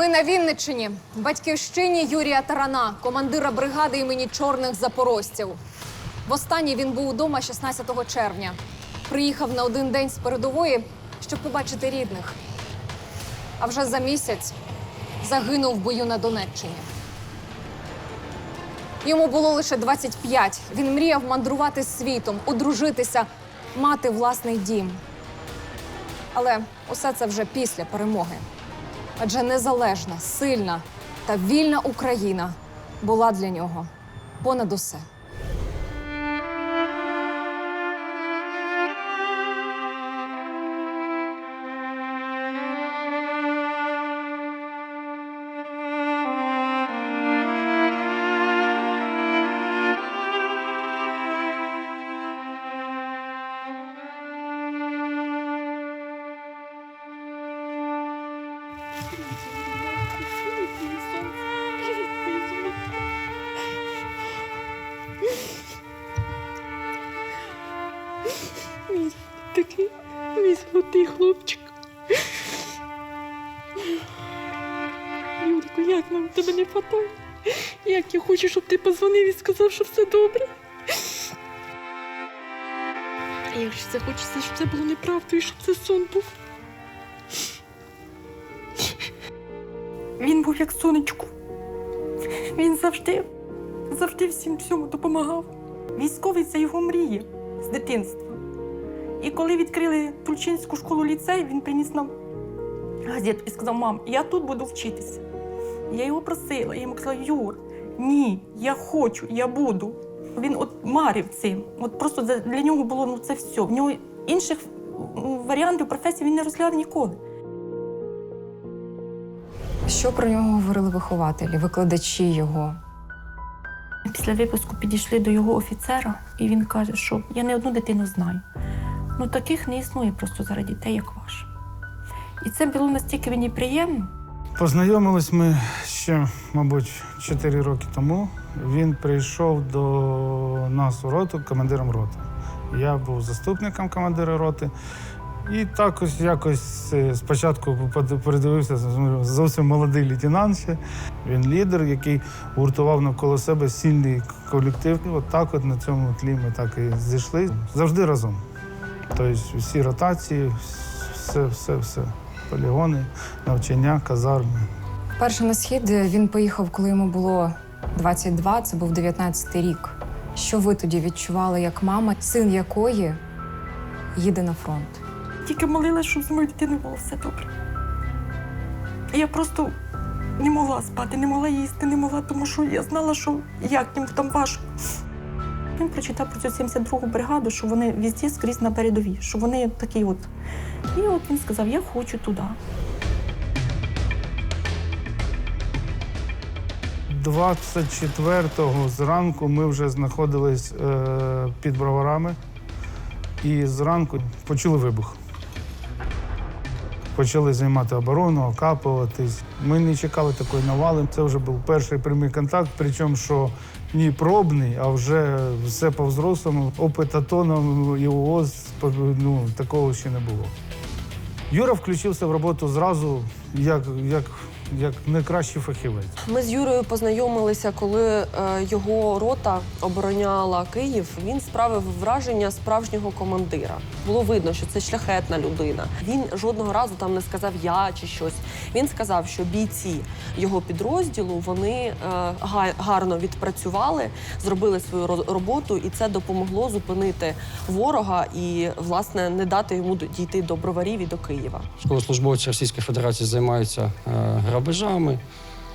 Ми на Вінниччині, батьківщині Юрія Тарана, командира бригади імені чорних запорожців. Востаннє він був удома 16 червня. Приїхав на один день з передової, щоб побачити рідних. А вже за місяць загинув в бою на Донеччині. Йому було лише 25. Він мріяв мандрувати світом, одружитися, мати власний дім. Але усе це вже після перемоги. Адже незалежна, сильна та вільна Україна була для нього понад усе. Хочу, щоб ти позвонив і сказав, що все добре. А як ж це хочеться, щоб це було неправдою, щоб це сон був. Він був як сонечко. Він завжди, завжди всім всьому допомагав. Військовий це його мрія з дитинства. І коли відкрили Тульчинську школу ліцей, він приніс нам газету і сказав: мам, я тут буду вчитися. Я його просила, я йому казала, Юр, ні, я хочу, я буду. Він от марив цим. От просто для нього було ну, це все. В нього інших варіантів професії він не розглядав ніколи. Що про нього говорили вихователі, викладачі його? Після випуску підійшли до його офіцера, і він каже, що я не одну дитину знаю. Ну таких не існує просто зараз дітей, як ваш. І це було настільки мені приємно. Познайомились ми ще, мабуть, 4 роки тому. Він прийшов до нас у роту командиром роти. Я був заступником командира роти. І так ось якось е, спочатку передивився зовсім молодий лейтенант ще. Він лідер, який гуртував навколо себе сильний колектив. І от так от на цьому тлі ми так і зійшли. Завжди разом. Тобто всі ротації, все, все, все. Полігони, навчання, казарми. Перше на схід він поїхав, коли йому було 22, це був 19-й рік. Що ви тоді відчували як мама, син якої їде на фронт? Тільки молилась, щоб з моєю дитиною було все добре. Я просто не могла спати, не могла їсти, не могла, тому що я знала, що як їм там важко. Він прочитав про цю 72-гу бригаду, що вони везде скрізь на передовій, що вони такі от. І от він сказав: я хочу туди. 24-го зранку ми вже знаходились е, під броварами, і зранку почули вибух. Почали займати оборону, окапуватись. Ми не чекали такої навали. Це вже був перший прямий контакт, причому що не пробний, а вже все по-взрослому. Опит атоном і ООС ну, такого ще не було. Юра включився в роботу зразу як, як, як найкращий фахівець. Ми з Юрою познайомилися, коли е, його рота обороняла Київ. Він справив враження справжнього командира. Було видно, що це шляхетна людина. Він жодного разу там не сказав я чи щось. Він сказав, що бійці його підрозділу вони е, гарно відпрацювали, зробили свою ро- роботу, і це допомогло зупинити ворога і власне не дати йому дійти до броварів і до Києва. Військовослужбовці Російської Федерації займаються е, грабежами.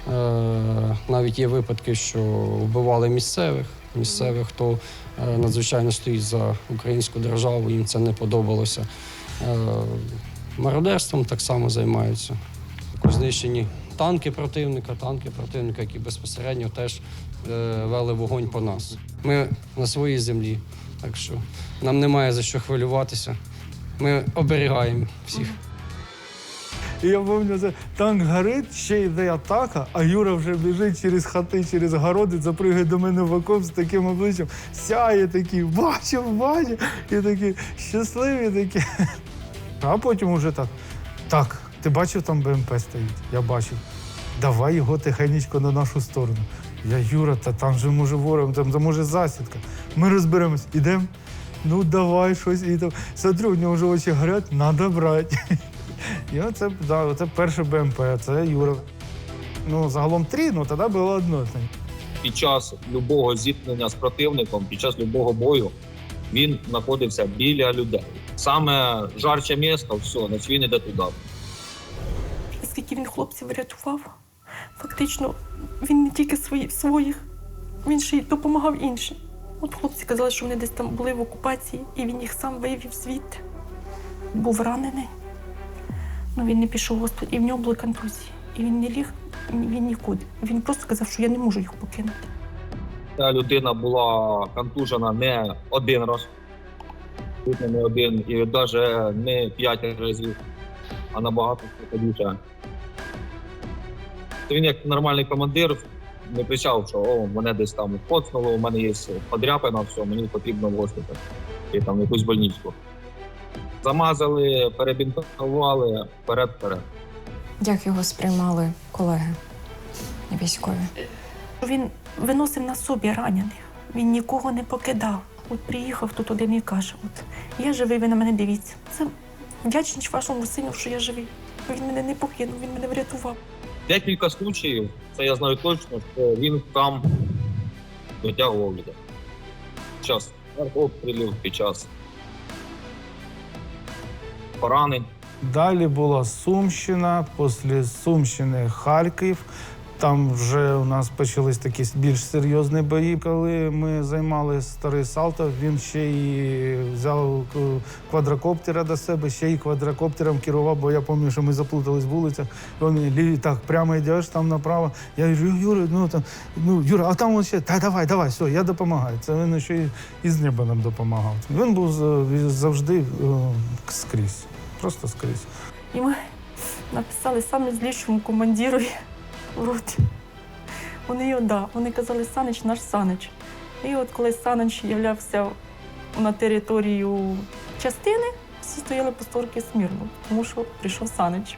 Е, навіть є випадки, що вбивали місцевих. Місцевих, хто е, надзвичайно стоїть за українську державу, їм це не подобалося. Е, мародерством так само займаються. Знищені танки противника, танки противника, які безпосередньо теж вели вогонь по нас. Ми на своїй землі, так що нам немає за що хвилюватися. Ми оберігаємо всіх. І я пам'ятаю, танк горить, ще йде атака, а Юра вже біжить через хати, через городи, запригає до мене в окоп з таким обличчям, сяє такий, бачив, бачив, і такі щасливі такі. А потім уже так. Так, ти бачив, там БМП стоїть? Я бачив. давай його тихенечко на нашу сторону. Я Юра, та там же може ворог, там, там може засідка. Ми розберемось, ідемо. Ну давай щось. І там смотрю, у нього вже очі горять, треба брати. І оце, да, оце перше БМП, це Юра. Ну, загалом три, ну тоді було одно. під час любого зіткнення з противником, під час любого бою, він знаходився біля людей. Саме жарче місто, все, значить він іде туди. Скільки він хлопців врятував, фактично він не тільки свої, своїх, він ще й допомагав іншим. От хлопці казали, що вони десь там були в окупації, і він їх сам вивів звідти. Був ранений. Ну, він не пішов в госпіталь, і в нього були контузії. І він не ліг, він нікуди. Він просто сказав, що я не можу їх покинути. Ця людина була контужена не один раз, не один, і навіть не п'ять разів, а набагато більше. Він як нормальний командир не кричав, що о, мене десь там коцнуло, у мене є подряпина, все, мені потрібно в госпіталь і там якусь больничку. Замазали, перебінтували, вперед-вперед. Як його сприймали колеги військові? Він виносив на собі ранених. Він нікого не покидав. От приїхав тут один і каже: от я живий, ви на мене дивіться. Це вдячність вашому сину, що я живий. Він мене не покинув, він мене врятував. Декілька случаїв, це я знаю точно, що він там витягував людей. Під час обстрілів, під час поранень. Далі була Сумщина, після Сумщини Харків. Там вже у нас почались такі більш серйозні бої. Коли ми займали старий Салтов, він ще й взяв квадрокоптера до себе, ще й квадрокоптером керував, бо я пам'ятаю, що ми заплутались в вулицях. Він так прямо йдеш там направо. Я говорю, Юра, ну там, ну Юра, а там ще, та давай, давай, все, я допомагаю. Це він ще й із неба нам допомагав. Він був завжди е, скрізь, просто скрізь. І ми написали саме злішому командирові в. Вони його, да, вони казали, Санич наш Санич. І от коли Санич являвся на територію частини, всі стояли по стороки смірно, тому що прийшов Санич.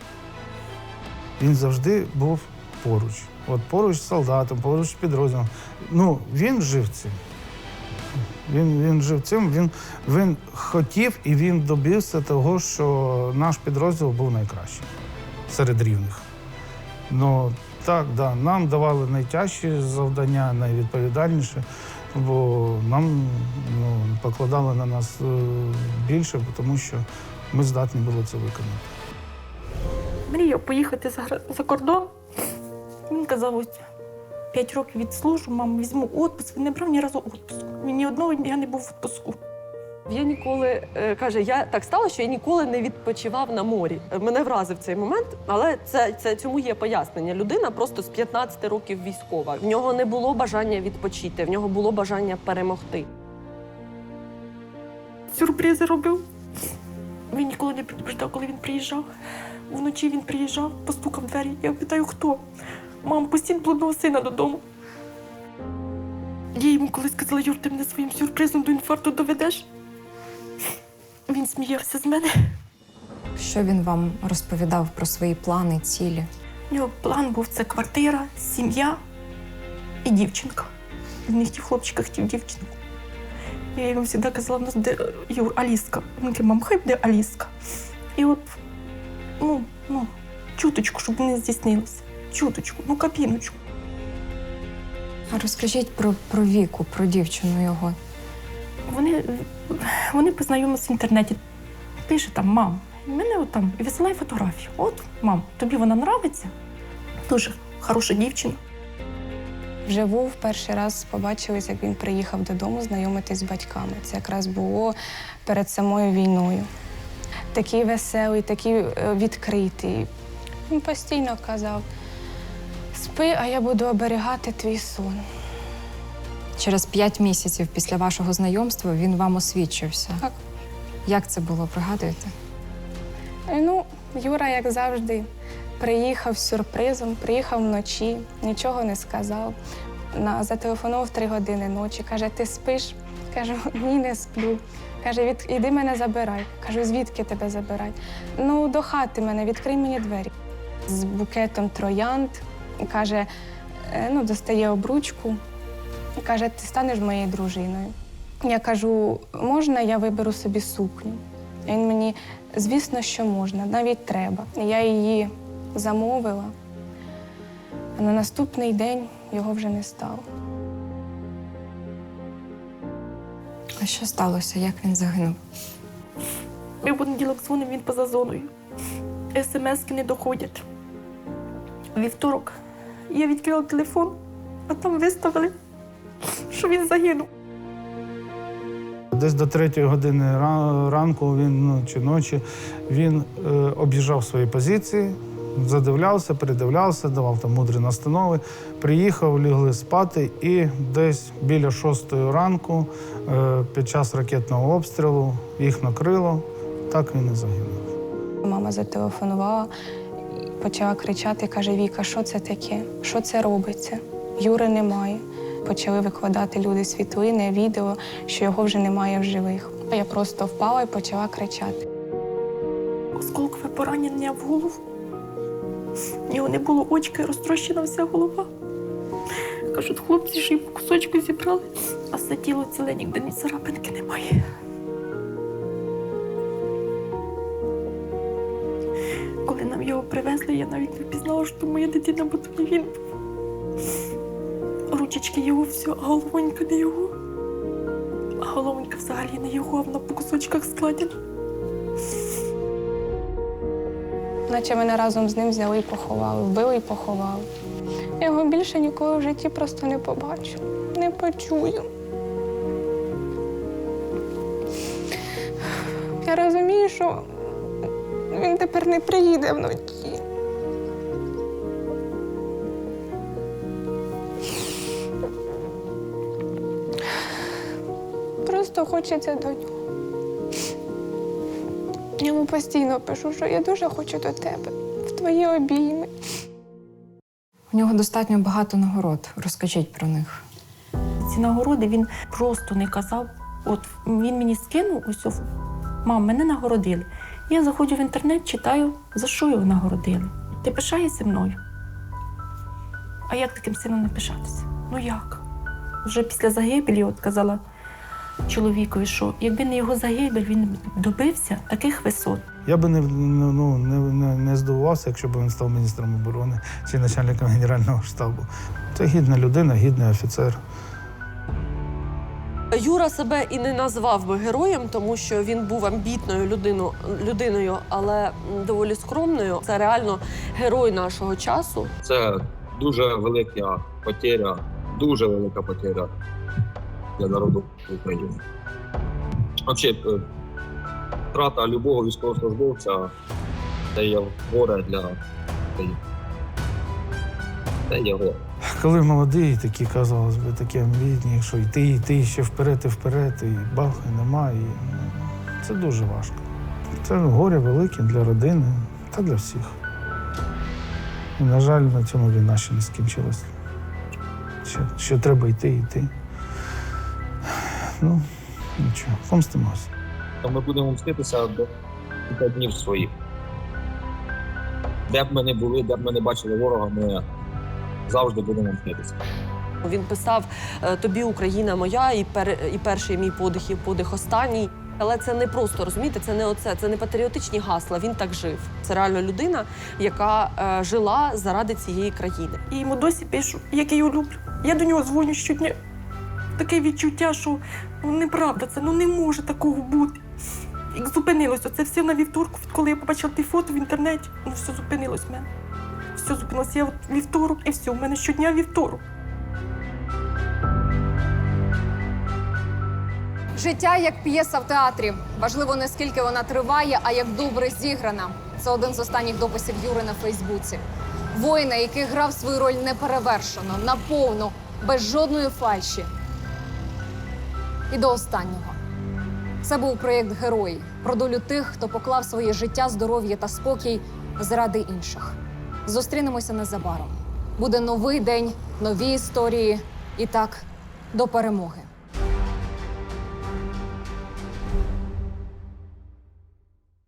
Він завжди був поруч. От поруч з солдатом, поруч з підрозділом. Ну, він жив цим. Він, він жив цим, він, він хотів і він добився того, що наш підрозділ був найкращим серед рівних. Ну, так, да, нам давали найтяжчі завдання, найвідповідальніше, бо нам ну, покладали на нас е, більше, тому що ми здатні були це виконати. Мріяв поїхати за, за кордон. Він казав, ось п'ять років відслужу, мам, візьму отпуск. Він не брав ні разу отпуск. Він ні одного дня не був в відпуску. Я ніколи е, каже, я так стало, що я ніколи не відпочивав на морі. Е, Мене вразив цей момент, але це, це цьому є пояснення. Людина просто з 15 років військова. В нього не було бажання відпочити, в нього було бажання перемогти. Сюрпризи робив. Він ніколи не предупреждав, коли він приїжджав. Вночі він приїжджав, постукав двері. Я питаю, хто? Мам, пустіть блудного сина додому. Я йому колись сказала, Юр, ти мене своїм сюрпризом до інфаркту доведеш. Сміявся з мене. Що він вам розповідав про свої плани, цілі? У нього план був це квартира, сім'я і дівчинка. Він не хотів хлопчика, хотів дівчинку. Я йому завжди казала, у нас де Юр, Аліска. Він каже, мам, хай буде Аліска. І от, ну, ну, чуточку, щоб не здійснилося. Чуточку, ну капіночку. А розкажіть про, про віку, про дівчину його. Вони, вони познайомилися в інтернеті. Пише там, мам, мене от там висилає фотографію. От, мам, тобі вона нравиться? Дуже хороша дівчина. Вживу в перший раз побачились, як він приїхав додому знайомитись з батьками. Це якраз було перед самою війною. Такий веселий, такий е, відкритий. Він постійно казав: спи, а я буду оберігати твій сон. Через п'ять місяців після вашого знайомства він вам освідчився. Так. Як це було, пригадуєте? Ну, Юра, як завжди, приїхав з сюрпризом, приїхав вночі, нічого не сказав. На, зателефонував три години ночі. Каже, ти спиш? Кажу, ні, не сплю. Каже, від, іди мене забирай. Кажу, звідки тебе забирай? Ну, до хати мене, відкрий мені двері. З букетом троянд каже: е, ну, достає обручку і каже: Ти станеш моєю дружиною. Я кажу, можна я виберу собі сукню? І Він мені, звісно, що можна, навіть треба. Я її замовила, а на наступний день його вже не стало. А що сталося? Як він загинув? Ми в понеділок дзвонимо, він поза зоною. СМСки не доходять. Вівторок я відкрила телефон, а там виставили, що він загинув. Десь до третьої години ранку він ну, чи ночі він е, об'їжджав свої позиції, задивлявся, передивлявся, давав там мудрі настанови. Приїхав, лігли спати, і десь біля шостої ранку, е, під час ракетного обстрілу, їх накрило. Так він і загинув. Мама зателефонувала, почала кричати, каже: Віка, що це таке? Що це робиться? Юри немає. Почали викладати люди світлини, відео, що його вже немає в живих. Я просто впала і почала кричати. Осколкове поранення в голову. В нього не було очка, і розтрощена вся голова. Кажуть, хлопці ж і по кусочку зібрали, а все тіло ціле ніде ні царапинки немає. Коли нам його привезли, я навіть не пізнала, що моя дитина, бо то не він був. Ручечки його все, а головонька не його. А головонька взагалі не його, вона по кусочках складена. Наче мене разом з ним взяли і поховали, вбили і поховали. Його більше ніколи в житті просто не побачу, не почую. Я розумію, що він тепер не приїде вночі. Просто хочеться до нього. Я йому постійно пишу, що я дуже хочу до тебе, в твої обійми. У нього достатньо багато нагород. Розкажіть про них. ці нагороди він просто не казав. От він мені скинув ось мам, мене нагородили. Я заходжу в інтернет, читаю, за що його нагородили. Ти пишаєшся мною? А як таким сином не пишатися? Ну як? Вже після загибелі от казала чоловікові, що якби не його загибель, він добився таких висот. Я би не, ну, не, не, не здивувався, якщо б він став міністром оборони чи начальником генерального штабу. Це гідна людина, гідний офіцер. Юра себе і не назвав би героєм, тому що він був амбітною людину, людиною, але доволі скромною. Це реально герой нашого часу. Це дуже велика потеря, дуже велика потеря для народу України. Взагалі, е, втрата любого військовослужбовця це є горе для України. Це є горе. Коли молодий, такі, казалось би, такі амбітні, що йти, йти ще вперед і вперед, і бах, і нема. І, ну, це дуже важко. Це горе велике для родини та для всіх. І, на жаль, на цьому війна ще не скінчилась. Ще, ще треба йти, йти. Ну, нічого, помстимося. То ми будемо мститися до кінця днів своїх. Де б ми не були, де б ми не бачили ворога, ми завжди будемо мститися. Він писав е, Тобі Україна моя, і пер, і перший мій подих, і подих останній. Але це не просто розумієте, це не оце, це не патріотичні гасла. Він так жив. Це реально людина, яка е, жила заради цієї країни. І йому досі пишу, як я його люблю. Я до нього дзвоню щодня. Таке відчуття, що ну, неправда, це ну не може такого бути. Як зупинилося, це все на вівторку, коли я побачила ті фото в інтернеті, ну все зупинилось в мене. Все зупинилося. Я от вівторок і все, в мене щодня вівторок. Життя як п'єса в театрі. Важливо не скільки вона триває, а як добре зіграна. Це один з останніх дописів Юри на Фейсбуці. Воїна, який грав свою роль неперевершено, наповну, без жодної фальші. І до останнього. Це був проєкт Герої про долю тих, хто поклав своє життя, здоров'я та спокій заради інших. Зустрінемося незабаром. Буде новий день, нові історії. І так, до перемоги.